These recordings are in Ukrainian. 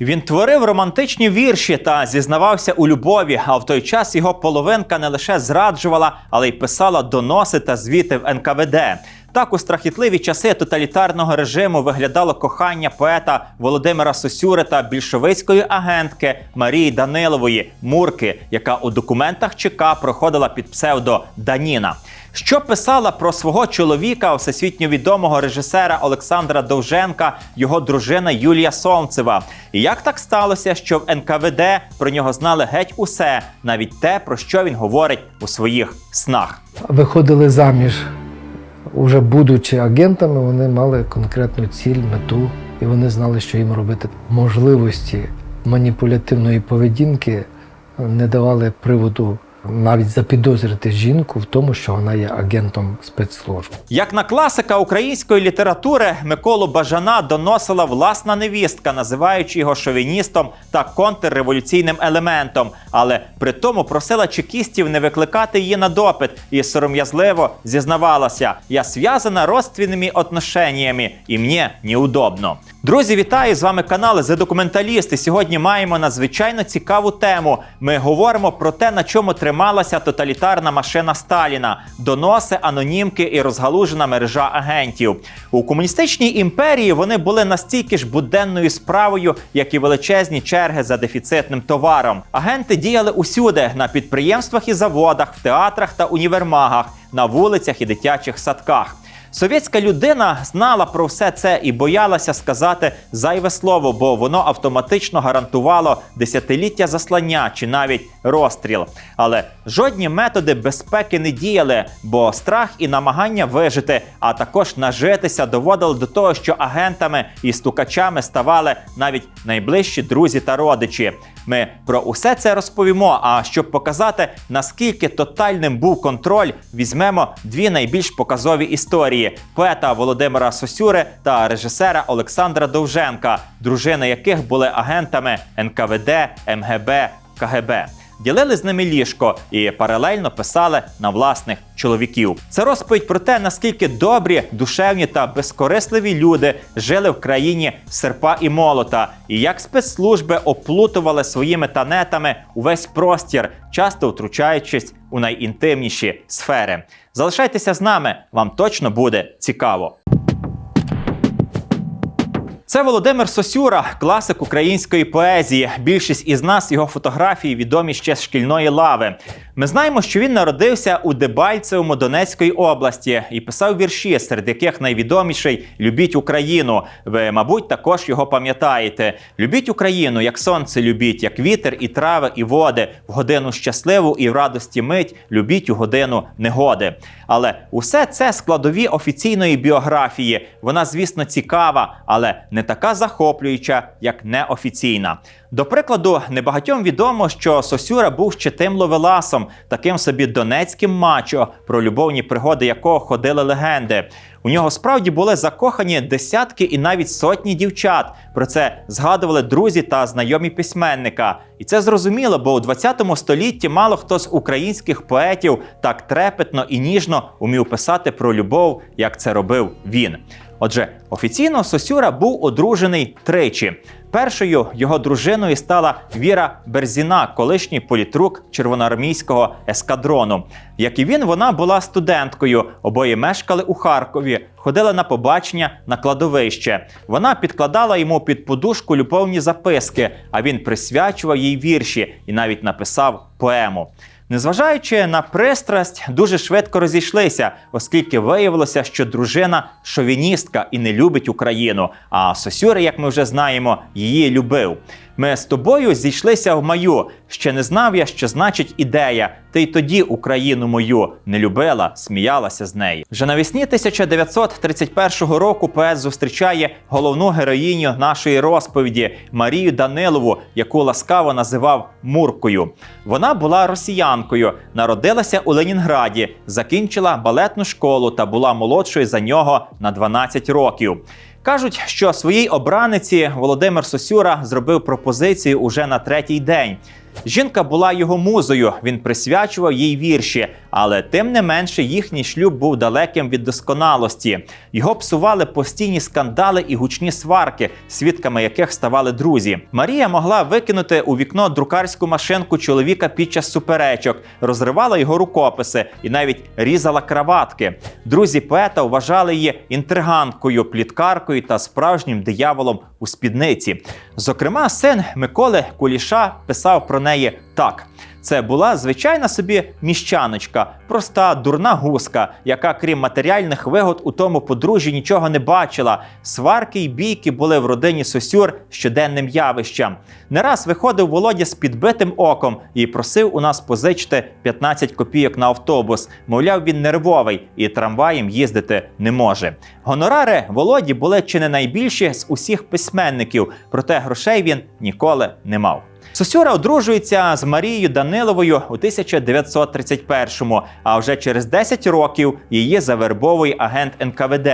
Він творив романтичні вірші та зізнавався у любові. А в той час його половинка не лише зраджувала, але й писала доноси та звіти в НКВД. Так у страхітливі часи тоталітарного режиму виглядало кохання поета Володимира Сосюри та більшовицької агентки Марії Данилової Мурки, яка у документах ЧК проходила під псевдо Даніна. Що писала про свого чоловіка, всесвітньо відомого режисера Олександра Довженка, його дружина Юлія Солнцева? І як так сталося, що в НКВД про нього знали геть усе, навіть те, про що він говорить у своїх снах? виходили заміж, уже будучи агентами, вони мали конкретну ціль, мету, і вони знали, що їм робити. Можливості маніпулятивної поведінки не давали приводу навіть запідозрити жінку в тому, що вона є агентом спецслужб. Як на класика української літератури Миколу Бажана доносила власна невістка, називаючи його шовіністом та контрреволюційним елементом, але при тому просила чекістів не викликати її на допит і сором'язливо зізнавалася: я зв'язана родственними отношеннями, і мені неудобно. Друзі, вітаю! З вами канал «The Документаліст». І Сьогодні маємо надзвичайно цікаву тему. Ми говоримо про те, на чому трималася тоталітарна машина Сталіна, доноси, анонімки і розгалужена мережа агентів. У комуністичній імперії вони були настільки ж буденною справою, як і величезні черги за дефіцитним товаром. Агенти діяли усюди на підприємствах і заводах, в театрах та універмагах, на вулицях і дитячих садках. Совєтська людина знала про все це і боялася сказати зайве слово, бо воно автоматично гарантувало десятиліття заслання чи навіть розстріл. Але жодні методи безпеки не діяли, бо страх і намагання вижити, а також нажитися доводили до того, що агентами і стукачами ставали навіть найближчі друзі та родичі. Ми про усе це розповімо. А щоб показати, наскільки тотальним був контроль, візьмемо дві найбільш показові історії: поета Володимира Сосюри та режисера Олександра Довженка, дружини яких були агентами НКВД, МГБ, КГБ. Ділили з ними ліжко і паралельно писали на власних чоловіків. Це розповідь про те, наскільки добрі, душевні та безкорисливі люди жили в країні серпа і молота, і як спецслужби оплутували своїми танетами увесь простір, часто втручаючись у найінтимніші сфери. Залишайтеся з нами, вам точно буде цікаво. Це Володимир Сосюра, класик української поезії. Більшість із нас його фотографії відомі ще з шкільної лави. Ми знаємо, що він народився у Дебальцевому Донецької області і писав вірші, серед яких найвідоміший Любіть Україну. Ви, мабуть, також його пам'ятаєте. Любіть Україну, як сонце любіть, як вітер і трави, і води, в годину щасливу і в радості мить, любіть у годину негоди. Але усе це складові офіційної біографії. Вона, звісно, цікава, але не така захоплююча, як неофіційна. До прикладу, небагатьом відомо, що Сосюра був щитим ловеласом, таким собі донецьким мачо, про любовні пригоди якого ходили легенди. У нього справді були закохані десятки і навіть сотні дівчат. Про це згадували друзі та знайомі письменника. І це зрозуміло, бо у 20 столітті мало хто з українських поетів так трепетно і ніжно умів писати про любов, як це робив він. Отже, офіційно Сосюра був одружений тричі. Першою його дружиною стала Віра Берзіна, колишній політрук червоноармійського ескадрону. Як і він, вона була студенткою. Обоє мешкали у Харкові, ходили на побачення на кладовище. Вона підкладала йому під подушку любовні записки, а він присвячував їй вірші і навіть написав поему. Незважаючи на пристрасть, дуже швидко розійшлися, оскільки виявилося, що дружина шовіністка і не любить Україну. А Сосюри, як ми вже знаємо, її любив. Ми з тобою зійшлися в маю. Ще не знав я, що значить ідея. Ти й тоді Україну мою не любила, сміялася з нею. Вже навесні 1931 року поет зустрічає головну героїню нашої розповіді Марію Данилову, яку ласкаво називав Муркою. Вона була росіянкою, народилася у Ленінграді, закінчила балетну школу та була молодшою за нього на 12 років. Кажуть, що своїй обраниці Володимир Сосюра зробив пропозицію уже на третій день. Жінка була його музою, він присвячував їй вірші, але тим не менше їхній шлюб був далеким від досконалості. Його псували постійні скандали і гучні сварки, свідками яких ставали друзі. Марія могла викинути у вікно друкарську машинку чоловіка під час суперечок, розривала його рукописи і навіть різала краватки. Друзі поета вважали її інтриганткою, пліткаркою та справжнім дияволом у спідниці. Зокрема, син Миколи Куліша писав про неї так. Це була звичайна собі міщаночка, проста дурна гуска, яка, крім матеріальних вигод, у тому подружжі нічого не бачила. Сварки й бійки були в родині Сосюр щоденним явищем. Не раз виходив Володя з підбитим оком і просив у нас позичити 15 копійок на автобус. Мовляв, він нервовий і трамваєм їздити не може. Гонорари Володі були чи не найбільші з усіх письменників, проте грошей він ніколи не мав. Сосюра одружується з Марією Даниловою у 1931-му, а вже через 10 років її завербовує агент НКВД.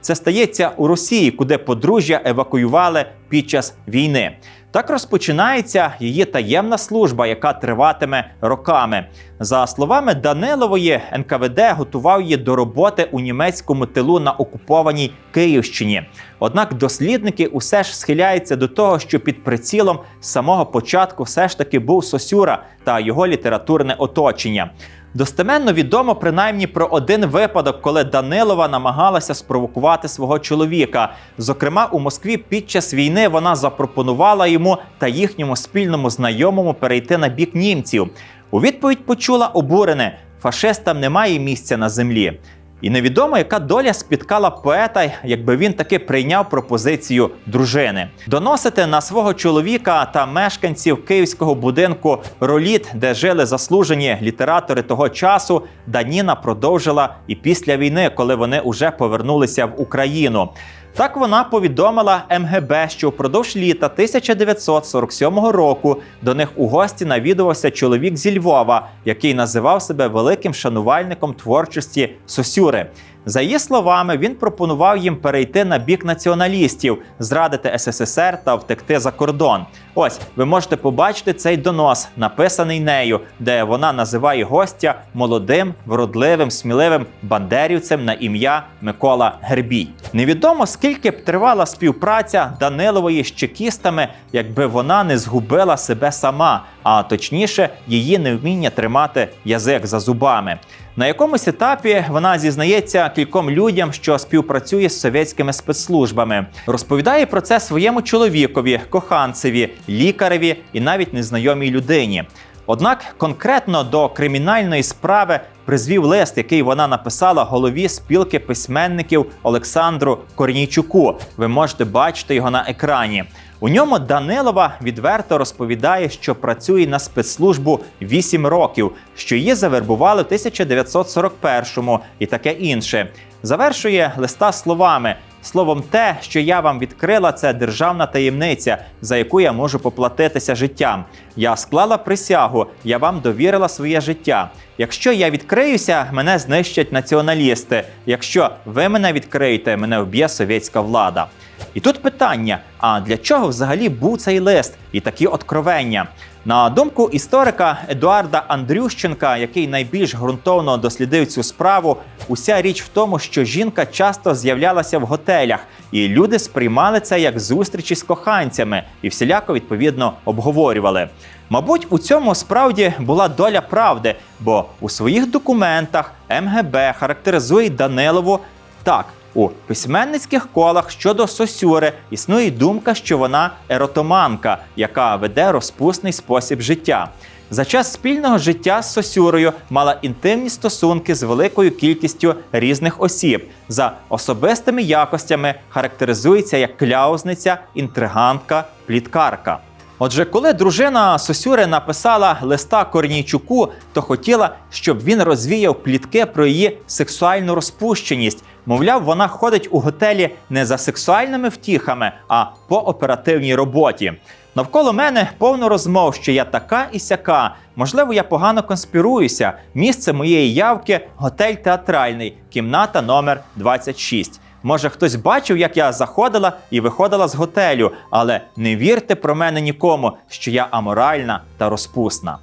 Це стається у Росії, куди подружжя евакуювали під час війни. Так розпочинається її таємна служба, яка триватиме роками. За словами Данилової, НКВД готував її до роботи у німецькому тилу на окупованій Київщині. Однак дослідники усе ж схиляються до того, що під прицілом з самого початку все ж таки був Сосюра та його літературне оточення. Достеменно відомо принаймні про один випадок, коли Данилова намагалася спровокувати свого чоловіка. Зокрема, у Москві під час війни вона запропонувала йому та їхньому спільному знайомому перейти на бік німців. У відповідь почула обурене: фашистам немає місця на землі. І невідомо, яка доля спіткала поета, якби він таки прийняв пропозицію дружини. Доносити на свого чоловіка та мешканців київського будинку Роліт, де жили заслужені літератори того часу, Даніна продовжила і після війни, коли вони уже повернулися в Україну. Так вона повідомила МГБ, що впродовж літа 1947 року до них у гості навідувався чоловік зі Львова, який називав себе великим шанувальником творчості Сосюри. За її словами, він пропонував їм перейти на бік націоналістів, зрадити СССР та втекти за кордон. Ось ви можете побачити цей донос, написаний нею, де вона називає гостя молодим, вродливим, сміливим бандерівцем на ім'я Микола Гербій. Невідомо скільки б тривала співпраця Данилової з чекістами, якби вона не згубила себе сама, а точніше, її невміння тримати язик за зубами. На якомусь етапі вона зізнається кільком людям, що співпрацює з совєтськими спецслужбами. Розповідає про це своєму чоловікові, коханцеві, лікареві і навіть незнайомій людині. Однак конкретно до кримінальної справи призвів лист, який вона написала голові спілки письменників Олександру Корнійчуку. Ви можете бачити його на екрані. У ньому Данилова відверто розповідає, що працює на спецслужбу 8 років, що її завербували в 1941-му і таке інше. Завершує листа словами. Словом, те, що я вам відкрила, це державна таємниця, за яку я можу поплатитися життям. Я склала присягу, я вам довірила своє життя. Якщо я відкриюся, мене знищать націоналісти. Якщо ви мене відкриєте, мене вб'є совєтська влада. І тут питання: а для чого взагалі був цей лист і такі откровення? На думку історика Едуарда Андрющенка, який найбільш ґрунтовно дослідив цю справу, уся річ в тому, що жінка часто з'являлася в готелях, і люди сприймали це як зустрічі з коханцями і всіляко відповідно обговорювали. Мабуть, у цьому справді була доля правди, бо у своїх документах МГБ характеризує Данилову так. У письменницьких колах щодо Сосюри існує думка, що вона еротоманка, яка веде розпусний спосіб життя. За час спільного життя з Сосюрою мала інтимні стосунки з великою кількістю різних осіб. За особистими якостями характеризується як кляузниця, інтригантка, пліткарка. Отже, коли дружина Сосюри написала листа Корнійчуку, то хотіла, щоб він розвіяв плітки про її сексуальну розпущеність. Мовляв, вона ходить у готелі не за сексуальними втіхами, а по оперативній роботі. Навколо мене повно розмов, що я така і сяка. Можливо, я погано конспіруюся. Місце моєї явки готель театральний, кімната номер 26. Може, хтось бачив, як я заходила і виходила з готелю, але не вірте про мене нікому, що я аморальна та розпусна.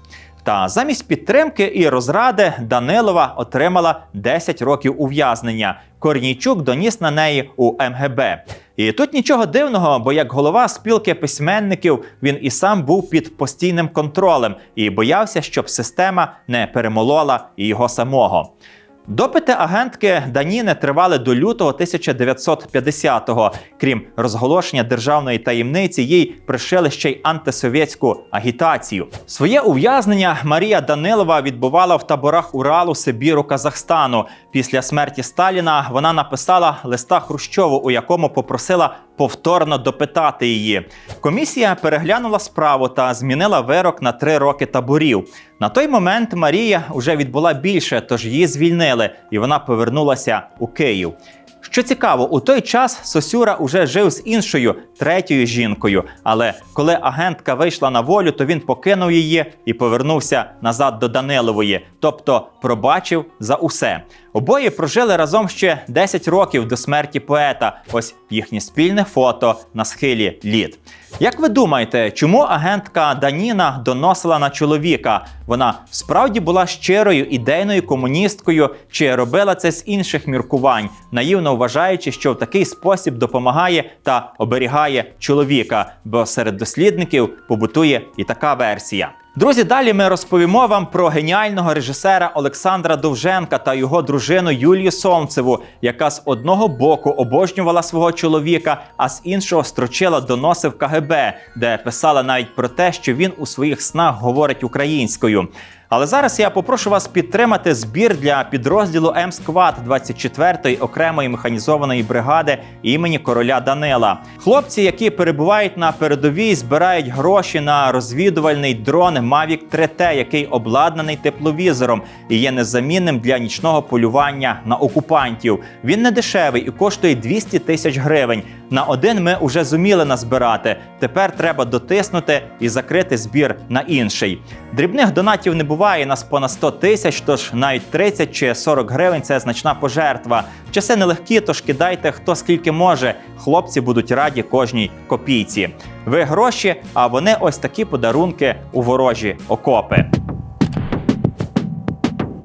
Та замість підтримки і розради Данилова отримала 10 років ув'язнення. Корнійчук доніс на неї у МГБ. І тут нічого дивного, бо як голова спілки письменників він і сам був під постійним контролем і боявся, щоб система не перемолола його самого. Допити агентки Даніни тривали до лютого 1950-го. Крім розголошення державної таємниці, їй пришили ще й антисовєтську агітацію. Своє ув'язнення Марія Данилова відбувала в таборах Уралу, Сибіру, Казахстану. Після смерті Сталіна вона написала листа Хрущову, у якому попросила повторно допитати її. Комісія переглянула справу та змінила вирок на три роки таборів. На той момент Марія вже відбула більше, тож її звільнили, і вона повернулася у Київ. Що цікаво, у той час Сосюра уже жив з іншою третьою жінкою. Але коли агентка вийшла на волю, то він покинув її і повернувся назад до Данилової, тобто пробачив за усе. Обоє прожили разом ще 10 років до смерті поета. Ось їхнє спільне фото на схилі літ. Як ви думаєте, чому агентка Даніна доносила на чоловіка? Вона справді була щирою ідейною комуністкою чи робила це з інших міркувань, наївно вважаючи, що в такий спосіб допомагає та оберігає чоловіка, бо серед дослідників побутує і така версія. Друзі, далі ми розповімо вам про геніального режисера Олександра Довженка та його дружину Юлію Солнцеву, яка з одного боку обожнювала свого чоловіка, а з іншого строчила доноси в КГБ, де писала навіть про те, що він у своїх снах говорить українською. Але зараз я попрошу вас підтримати збір для підрозділу М-Сквад 24-ї окремої механізованої бригади імені короля Данила. Хлопці, які перебувають на передовій, збирають гроші на розвідувальний дрон Mavic 3T, який обладнаний тепловізором і є незамінним для нічного полювання на окупантів. Він не дешевий і коштує 200 тисяч гривень. На один ми вже зуміли назбирати. Тепер треба дотиснути і закрити збір на інший. Дрібних донатів не буває нас понад 100 тисяч, тож навіть 30 чи 40 гривень це значна пожертва. Часи нелегкі, тож кидайте хто скільки може. Хлопці будуть раді кожній копійці. Ви гроші, а вони ось такі подарунки у ворожі окопи.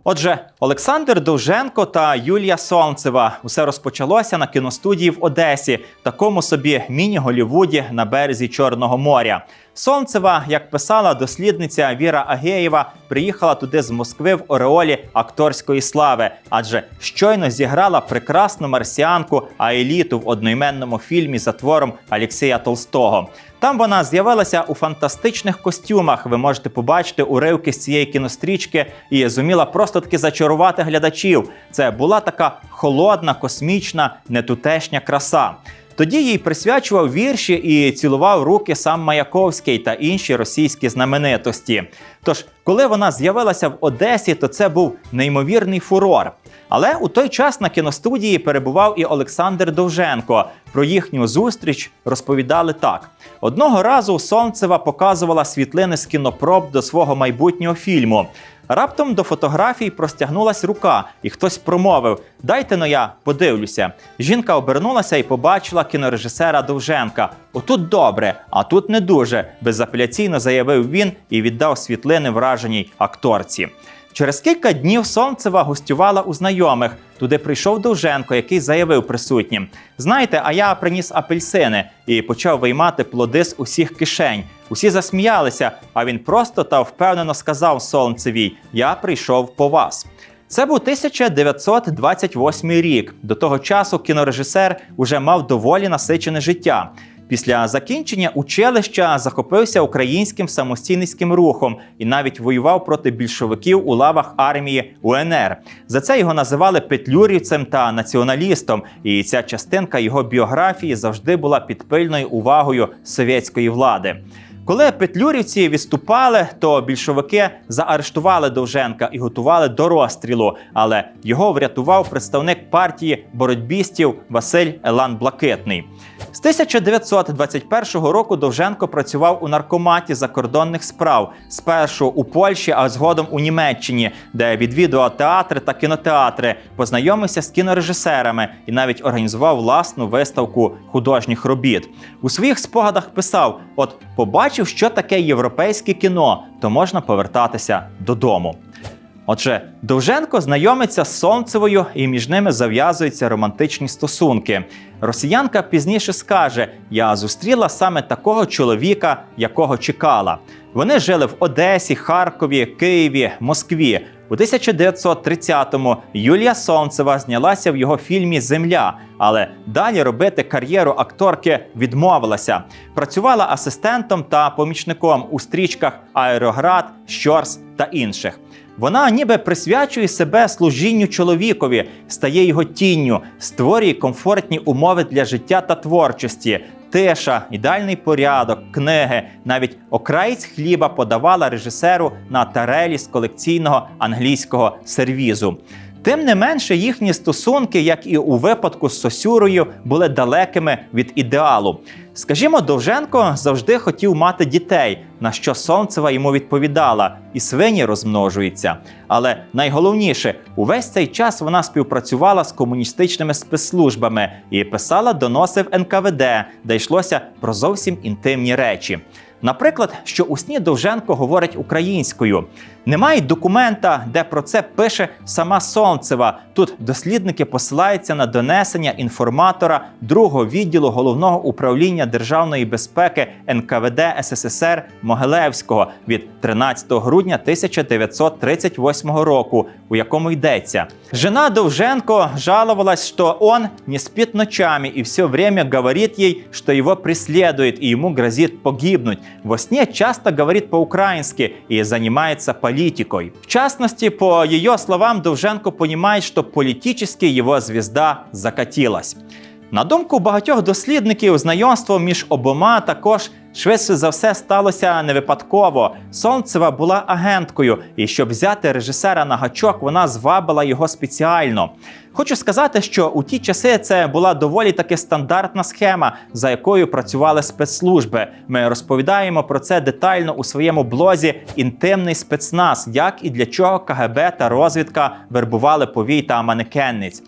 Отже, Олександр Довженко та Юлія Солнцева. Усе розпочалося на кіностудії в Одесі, такому собі міні-Голівуді на березі Чорного моря. Солнцева, як писала дослідниця Віра Агеєва, приїхала туди з Москви в Ореолі акторської слави, адже щойно зіграла прекрасну марсіанку Аеліту в одноіменному фільмі за твором Алексія Толстого. Там вона з'явилася у фантастичних костюмах. Ви можете побачити уривки з цієї кінострічки і зуміла просто таки зачарувати глядачів. Це була така холодна, космічна, нетутешня краса. Тоді їй присвячував вірші і цілував руки сам Маяковський та інші російські знаменитості. Тож, коли вона з'явилася в Одесі, то це був неймовірний фурор. Але у той час на кіностудії перебував і Олександр Довженко. Про їхню зустріч розповідали так: одного разу Сонцева показувала світлини з кінопроб до свого майбутнього фільму. Раптом до фотографій простягнулась рука, і хтось промовив: Дайте но я подивлюся. Жінка обернулася і побачила кінорежисера Довженка. Отут добре, а тут не дуже. Безапеляційно заявив він і віддав світлини враженій акторці. Через кілька днів Сонцева гостювала у знайомих. Туди прийшов Довженко, який заявив присутнім: Знаєте, а я приніс апельсини і почав виймати плоди з усіх кишень. Усі засміялися, а він просто та впевнено сказав Солнцевій: Я прийшов по вас. Це був 1928 рік. До того часу кінорежисер уже мав доволі насичене життя. Після закінчення училища захопився українським самостійницьким рухом і навіть воював проти більшовиків у лавах армії УНР. За це його називали петлюрівцем та націоналістом. І ця частинка його біографії завжди була під пильною увагою совєтської влади. Коли петлюрівці відступали, то більшовики заарештували Довженка і готували до розстрілу. Але його врятував представник партії боротьбістів Василь Елан Блакитний. З 1921 року Довженко працював у наркоматі закордонних справ спершу у Польщі, а згодом у Німеччині, де відвідував театри та кінотеатри, познайомився з кінорежисерами і навіть організував власну виставку художніх робіт. У своїх спогадах писав: от побачив, що таке європейське кіно, то можна повертатися додому. Отже, Довженко знайомиться з Сонцевою, і між ними зав'язуються романтичні стосунки. Росіянка пізніше скаже: Я зустріла саме такого чоловіка, якого чекала. Вони жили в Одесі, Харкові, Києві, Москві. У 1930-му Юлія Сонцева знялася в його фільмі Земля, але далі робити кар'єру акторки відмовилася. Працювала асистентом та помічником у стрічках Аероград, Щорс та інших. Вона ніби присвячує себе служінню чоловікові, стає його тінню, створює комфортні умови для життя та творчості. Тиша, ідеальний порядок, книги, навіть окраєць хліба подавала режисеру на тарелі з колекційного англійського сервізу. Тим не менше, їхні стосунки, як і у випадку з Сосюрою, були далекими від ідеалу. Скажімо, Довженко завжди хотів мати дітей, на що Сонцева йому відповідала, і свині розмножуються. Але найголовніше, увесь цей час вона співпрацювала з комуністичними спецслужбами і писала доноси в НКВД, де йшлося про зовсім інтимні речі. Наприклад, що у сні Довженко говорить українською. Немає документа, де про це пише сама Сонцева. Тут дослідники посилаються на донесення інформатора другого відділу головного управління державної безпеки НКВД СССР Могилевського від 13 грудня 1938 року, у якому йдеться. Жена Довженко жаловалась, что он не спит ночами и все время говорит ей, что его преследуют и ему грозит погибнуть. Во сне часто говорит по-украински и занимается политикой. В частности, по ее словам, Довженко понимает, что политически его звезда закатилась. На думку багатьох дослідників, знайомство між обома також швидше за все сталося не випадково. Сонцева була агенткою, і щоб взяти режисера на гачок, вона звабила його спеціально. Хочу сказати, що у ті часи це була доволі таки стандартна схема, за якою працювали спецслужби. Ми розповідаємо про це детально у своєму блозі Інтимний спецназ, як і для чого КГБ та розвідка вербували повій та манекенниць.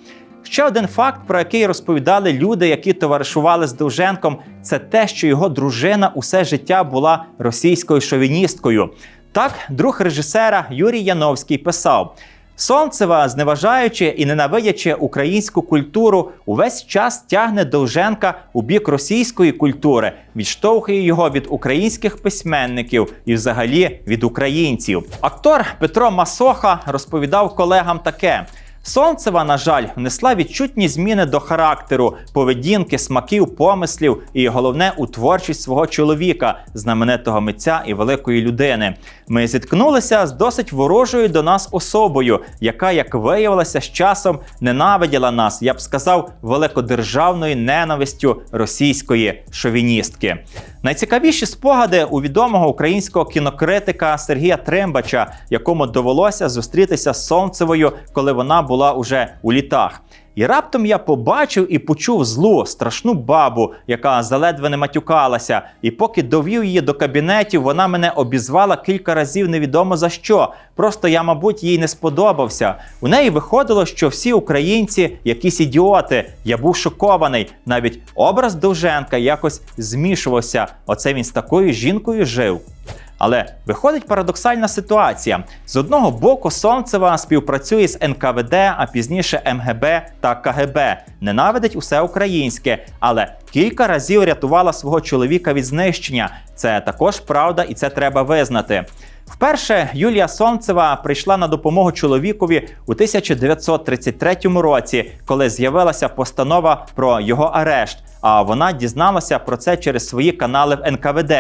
Ще один факт, про який розповідали люди, які товаришували з Довженком, це те, що його дружина усе життя була російською шовіністкою. Так, друг режисера Юрій Яновський писав. Сонцева, зневажаючи і ненавидячи українську культуру, увесь час тягне Довженка у бік російської культури, відштовхує його від українських письменників і, взагалі, від українців. Актор Петро Масоха розповідав колегам таке. Сонцева, на жаль, внесла відчутні зміни до характеру, поведінки, смаків, помислів і головне у творчість свого чоловіка, знаменитого митця і великої людини. Ми зіткнулися з досить ворожою до нас особою, яка, як виявилося, з часом ненавиділа нас, я б сказав, великодержавною ненавистю російської шовіністки. Найцікавіші спогади у відомого українського кінокритика Сергія Тримбача, якому довелося зустрітися з Сонцевою, коли вона була уже у літах. І раптом я побачив і почув злу, страшну бабу, яка заледве не матюкалася. І поки довів її до кабінетів, вона мене обізвала кілька разів невідомо за що. Просто я, мабуть, їй не сподобався. У неї виходило, що всі українці якісь ідіоти. Я був шокований. Навіть образ Довженка якось змішувався. Оце він з такою жінкою жив. Але виходить парадоксальна ситуація: з одного боку, Сонцева співпрацює з НКВД, а пізніше МГБ та КГБ, ненавидить усе українське, але кілька разів рятувала свого чоловіка від знищення. Це також правда, і це треба визнати. Вперше Юлія Сонцева прийшла на допомогу чоловікові у 1933 році, коли з'явилася постанова про його арешт. А вона дізналася про це через свої канали в НКВД.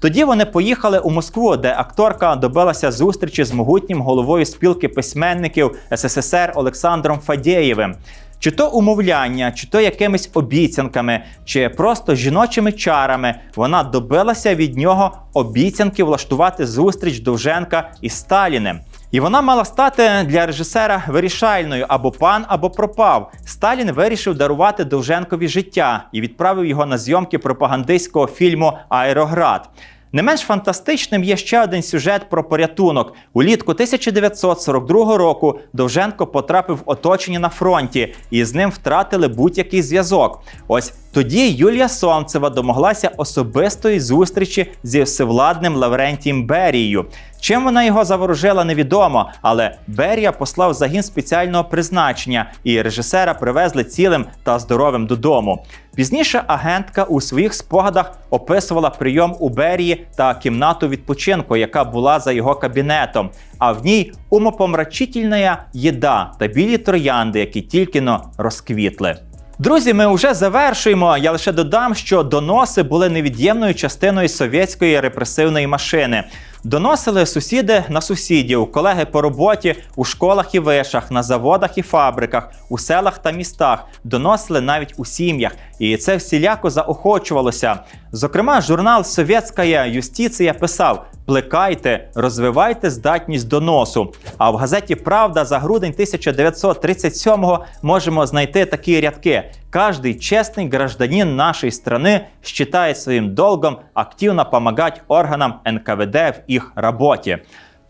Тоді вони поїхали у Москву, де акторка добилася зустрічі з могутнім головою спілки письменників СССР Олександром Фадєєвим. Чи то умовляння, чи то якимись обіцянками, чи просто жіночими чарами вона добилася від нього обіцянки влаштувати зустріч Довженка із Сталіним. І вона мала стати для режисера вирішальною або пан, або пропав. Сталін вирішив дарувати Довженкові життя і відправив його на зйомки пропагандистського фільму Аероград. Не менш фантастичним є ще один сюжет про порятунок. Улітку 1942 року Довженко потрапив в оточення на фронті, і з ним втратили будь-який зв'язок. Ось тоді Юлія Сонцева домоглася особистої зустрічі зі всевладним Лаврентієм Берією. Чим вона його заворожила, невідомо, але Берія послав загін спеціального призначення, і режисера привезли цілим та здоровим додому. Пізніше агентка у своїх спогадах описувала прийом у Берії та кімнату відпочинку, яка була за його кабінетом. А в ній умопомрачительна їда та білі троянди, які тільки но розквітли. Друзі, ми вже завершуємо. Я лише додам, що доноси були невід'ємною частиною совєтської репресивної машини. Доносили сусіди на сусідів, колеги по роботі у школах і вишах, на заводах і фабриках, у селах та містах. Доносили навіть у сім'ях, і це всіляко заохочувалося. Зокрема, журнал Совєтська юстиція писав: плекайте, розвивайте здатність доносу. А в газеті Правда за грудень 1937-го можемо знайти такі рядки. Каждый честный гражданин нашей страны считает своим долгом активно помогать органам НКВД в їх роботі.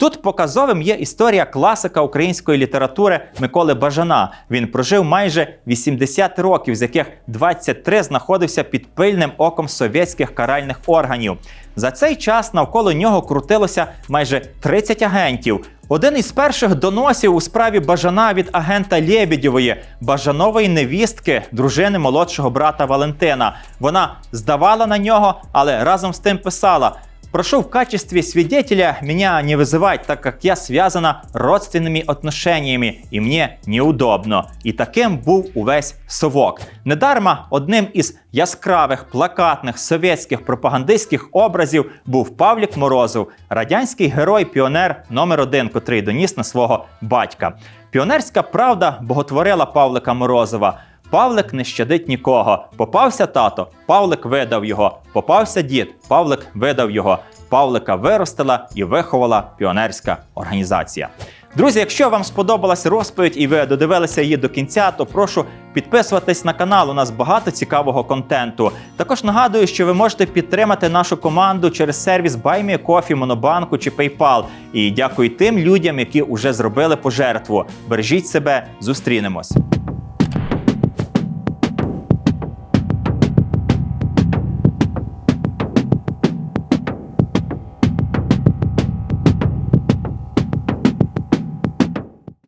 Тут показовим є історія класика української літератури Миколи Бажана. Він прожив майже 80 років, з яких 23 знаходився під пильним оком совєтських каральних органів. За цей час навколо нього крутилося майже 30 агентів. Один із перших доносів у справі Бажана від агента Лєбідєвої, Бажанової невістки, дружини молодшого брата Валентина. Вона здавала на нього, але разом з тим писала. Прошу в качестве свидетеля меня не вызывать, так как я связана родственными отношениями і мне неудобно. І таким був увесь совок. Недарма одним із яскравих плакатних совєтських пропагандистських образів був Павлік Морозов, радянський герой-піонер номер один, котрий доніс на свого батька. Піонерська правда боготворила Павлика Морозова. Павлик не щадить нікого. Попався тато, Павлик видав його. Попався дід, Павлик видав його. Павлика виростила і виховала піонерська організація. Друзі, якщо вам сподобалась розповідь і ви додивилися її до кінця, то прошу підписуватись на канал. У нас багато цікавого контенту. Також нагадую, що ви можете підтримати нашу команду через сервіс BuyMeCoffee, Монобанку чи PayPal. І дякую тим людям, які вже зробили пожертву. Бережіть себе, зустрінемось.